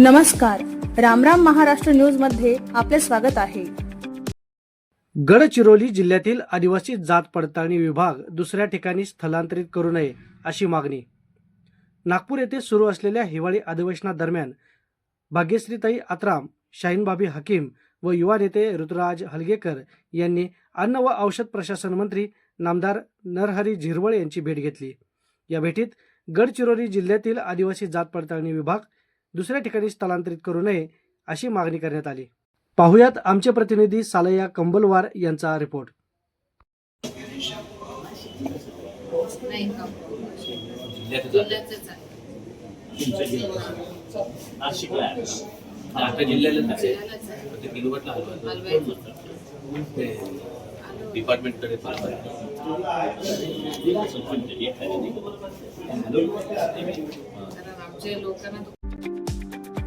नमस्कार. रामराम महाराष्ट्र न्यूजमध्ये आपले स्वागत आहे. गडचिरोली जिल्ह्यातील आदिवासी जात पडताळणी विभाग दुसऱ्या ठिकाणी स्थलांतरित करू नये अशी मागणी. नागपूर येथे सुरू असलेल्या हिवाळी अधिवेशनादरम्यान भाग्यश्रीताई आत्राम शाहीनबाबी हकीम व युवा नेते ऋतुराज हलगेकर यांनी अन्न व औषध प्रशासन मंत्री नामदार नरहरी झिरवळ यांची भेट घेतली. या भेटीत गडचिरोली जिल्ह्यातील आदिवासी जात पडताळणी विभाग दुसऱ्या ठिकाणी स्थलांतरित करू नये अशी मागणी करण्यात आली पाहुयात आमचे प्रतिनिधी सालया कंबलवार यांचा रिपोर्ट. आता जिल्ह्यालाच आहे हलवायचं. डिपार्टमेंटकडे आमच्या लोकांना